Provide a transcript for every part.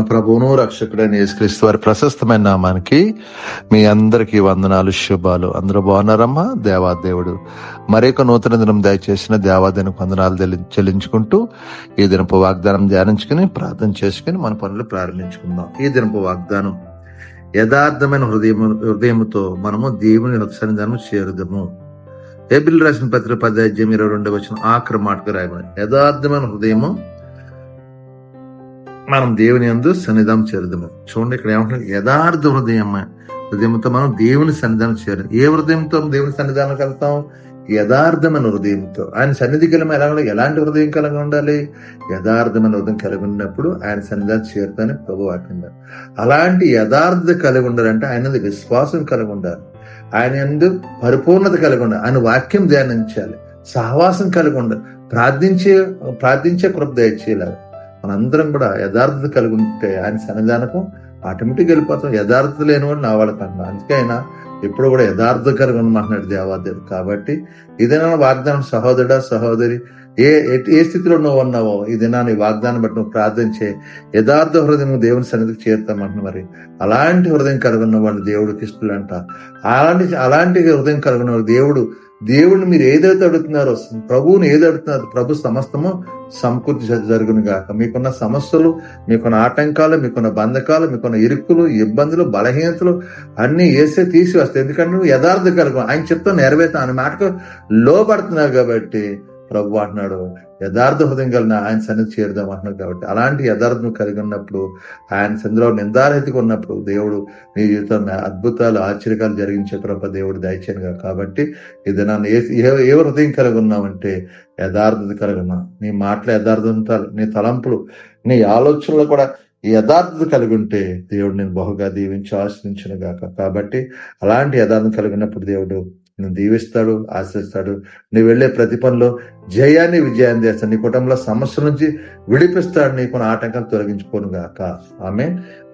మన ప్రభువును రక్షకుడైన యేసుక్రీస్తు వారి ప్రశస్తమైన నామానికి మీ అందరికీ వందనాలు శుభాలు. అందరూ బాగున్నారమ్మా? దేవాదేవుడు. మరొక నూతన దినం దయచేసిన దేవాదేవునికి వందనాలు తెలి- చెల్లించుకుంటూ ఈ దినపు వాగ్దానం ధ్యానించుకుని ప్రార్థన చేసుకుని మన పనులు ప్రారంభించుకుందాం. ఈ దినపు వాగ్దానం యథార్థమైన హృదయం హృదయముతో మనము దేవుని సన్నిధానం చేరుదము. ఏబిల్ రాసిన పత్రిక పదాధ్యాయం ఇరవై రెండవ వచ్చిన ఆఖరి మాటకు రాయమని యథార్థమైన హృదయము మనం దేవుని యందు సన్నిధానం చేరుదాము. చూడండి ఇక్కడ ఏమంటున్నారు యథార్థ హృదయం హృదయంతో మనం దేవుని సన్నిధానం చేరు. ఏ హృదయంతో దేవుని సన్నిధానం వెళ్తాం యథార్థమైన హృదయంతో. ఆయన సన్నిధి కలిగి ఎలా ఎలాంటి హృదయం కలిగి ఉండాలి? యథార్థమైన హృదయం కలిగి ఉన్నప్పుడు ఆయన సన్నిధానం చేరుతానే ప్రభు వాక్యం అలాంటి యథార్థత కలిగి ఉండాలంటే ఆయన విశ్వాసం కలిగి ఉండాలి. ఆయన ఎందు పరిపూర్ణత కలిగి ఉండాలి. ఆయన వాక్యం ధ్యానించాలి. సహవాసం కలిగి ఉండాలి. ప్రార్థించే ప్రార్థించే కృప దయచేయాలి మనందరం కూడా యథార్థత కలిగి ఉంటే ఆయన సన్నిధానకు ఆటోమేటిక్ వెళ్ళిపోతాం. యథార్థత లేని వాడు నా వాళ్ళ కన్నా అందుకే ఆయన ఎప్పుడు కూడా యథార్థ కలిగి ఉన్నమాట దేవాదేవుడు కాబట్టి ఇదేనా వాగ్దానం సహోదరుడా సహోదరి ఏ ఏ స్థితిలో నువ్వు ఉన్నావో ఈ దినాన్ని వాగ్దానం బట్టి నువ్వు ప్రార్థించే యథార్థ హృదయం దేవుని సన్నిధికి చేరుతామంటున్న మరి. అలాంటి హృదయం కలిగి ఉన్న వాళ్ళు దేవుడికి అంట అలాంటి అలాంటి హృదయం కలిగిన వాళ్ళు దేవుడు దేవుడిని మీరు ఏదైతే అడుగుతున్నారో ప్రభువుని ఏది ప్రభు సమస్తము సమకూర్తి జరుగును గాక. మీకున్న సమస్యలు మీకున్న ఆటంకాలు మీకున్న బంధకాలు మీకున్న ఇరుకులు ఇబ్బందులు బలహీనతలు అన్ని వేసే తీసి వస్తాయి ఎందుకంటే నువ్వు యథార్థ కలుగు. ఆయన చెప్తా నెరవేర్తా అనే మాటకు లోపడుతున్నావు కాబట్టి ప్రభు అంటున్నాడు యథార్థ హృదయం కలిగిన ఆయన సన్నిధి చేరుదాం అంటున్నాడు కాబట్టి. అలాంటి యథార్థం కలిగి ఉన్నప్పుడు ఆయన సందులో నిందారహితిగా ఉన్నప్పుడు దేవుడు నీ జీవితంలో అద్భుతాలు ఆశ్చర్యకాలు జరిగించే ప్రభు దేవుడు దయచేనుగా కాబట్టి ఇది నన్ను ఏ ఏ- ఏ హృదయం కలిగి ఉన్నామంటే యథార్థత కలిగి ఉన్నాం. నీ మాటలు యథార్థత నీ తలంపులు నీ ఆలోచనలు కూడా యథార్థత కలిగి ఉంటే దేవుడు నేను బహుగా దీవించి ఆశ్రయించును గాక. కాబట్టి అలాంటి యథార్థం కలిగినప్పుడు దేవుడు నేను దీవిస్తాడు ఆశిస్తాడు నువ్వు వెళ్ళే ప్రతి పనిలో జయాన్ని విజయాన్ని చేస్తాడు. నీ కుటుంబంలో సమస్యల నుంచి విడిపిస్తాడు. నీకున్న ఆటంకాలు తొలగించుకోను గాక. ఆమె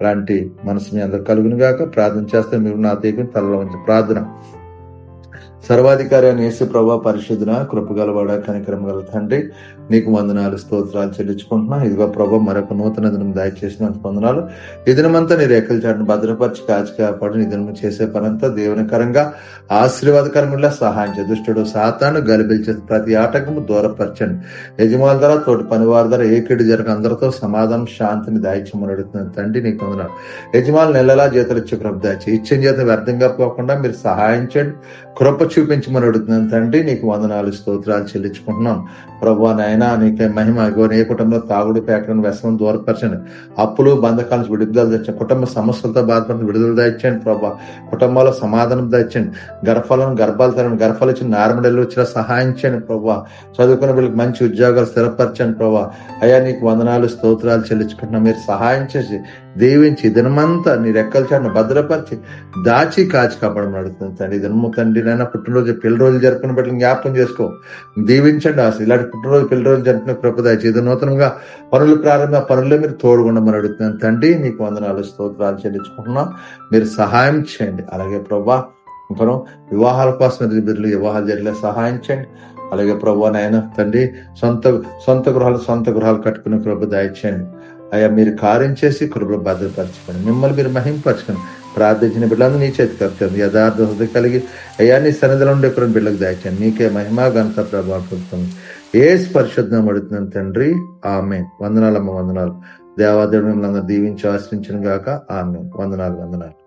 అలాంటి మనసు మీ అందరు కలుగును గాక. ప్రార్థన చేస్తే మీరు నా తీకుని తలలో ప్రార్థన. సర్వాధికారి అని యేసు ప్రభా పరిశుద్ధన కృపగలవాడ కనికరం గల తండ్రి నీకు వందనాలు స్తోత్రాలు చెల్లించుకుంటున్నా. ఇదిగో ప్రభా మరొక నూతన దినం దయచేసిన వందనాలు. ఈ దినమంతా నీ రేఖల చాటును భద్రపరిచి కాచి కాపాడు నీ దినం చేసే పనంతా దేవునికరంగా ఆశీర్వాదకరంగా సహాయం చేయ. దుష్టుడు సాతాను గలిబిల్చే ప్రతి ఆటకము దూరపరచండి. యజమానుల ద్వారా తోటి పనివారి ద్వారా ఏకిడి జరగ అందరితో సమాధానం శాంతిని దాయిచ్చమని అడుగుతున్నాను. తండ్రి నీకు వందనాలు. యజమానులు నెలలా జీతాలు ఇచ్చే కృప దాచి ఇచ్చిన జీతం వ్యర్థంగా పోకుండా మీరు సహాయం చేయండి. కృప చూపించమని అడుగుతున్నాను తండ్రి నీకు వందనాలు స్తోత్రాలు చెల్లించుకుంటున్నాం ప్రభా నాయన నీకే మహిమ ఇగో ఏ కుటుంబంలో తాగుడు పేకలను వ్యసనం దూరపరచండి. అప్పులు బంధకాల నుంచి విడుదల తెచ్చండి. కుటుంబ సమస్యలతో బాధపడిన విడుదల తెచ్చండి ప్రభా. కుటుంబాల సమాధానం తెచ్చండి. గర్భాలను గర్భాలు తరండి గర్భాలు ఇచ్చిన నార్మల్ వచ్చిన సహాయం చేయండి ప్రభా. చదువుకున్న వీళ్ళకి మంచి ఉద్యోగాలు స్థిరపరచండి ప్రభా. అయ్యా నీకు వందనాలు స్తోత్రాలు చెల్లించుకుంటున్నాం మీరు సహాయం చేసి దీవించి దినమంతా నీ రెక్కల చాటును భద్రపరిచి దాచి కాచి కాపాడమని అడుగుతుంది తండ్రి. దినము తండ్రి నైనా పుట్టినరోజు పెళ్ళి రోజులు జరుపుకున్న బట్టి జ్ఞాపకం చేసుకో. దీవించండి ఆశ. ఇలాంటి పుట్టినరోజు పెళ్ళి రోజులు జరుపుకునే కృప దయచేసి నూతనంగా పనులు ప్రారంభ పనుల్లో మీరు తోడుగుండమని అడుగుతున్నాను. తండ్రి మీకు వందనాలు స్తోత్రాలు చెల్లించుకుంటున్నాం. మీరు సహాయం చేయండి. అలాగే ప్రభా ఇంకా వివాహాల కోసం ఎదురు బిడ్డలు వివాహాలు జరిగే సహాయం చేయండి. అలాగే ప్రభా నాయన తండ్రి సొంత సొంత గృహాలు సొంత గృహాలు కట్టుకునే కృప దయచేయండి. అయ్యా మీరు కార్యం చేసి కృపలు భద్రపరచుకోండి. మిమ్మల్ని మీరు మహింపరచుకోండి. ప్రార్థించిన బిడ్డలందరూ నీ చేతికి అప్పచెంది యథార్థ హృదయ కలిగి అయ్యా నీ సన్నిధిలో ఉండే కొన్ని బిడ్డలకు దాచాను నీకే మహిమా ఘనత ప్రభావం ఏ పరిశుద్ధం అడుగుతున్నాను తండ్రి. ఆమె వందనాలమ్మ వందనాలు. దేవాదేవుడు మిమ్మల్ని అందరూ దీవించి ఆశ్రయించిన గాక. ఆమె వందనాలు వందనాలు.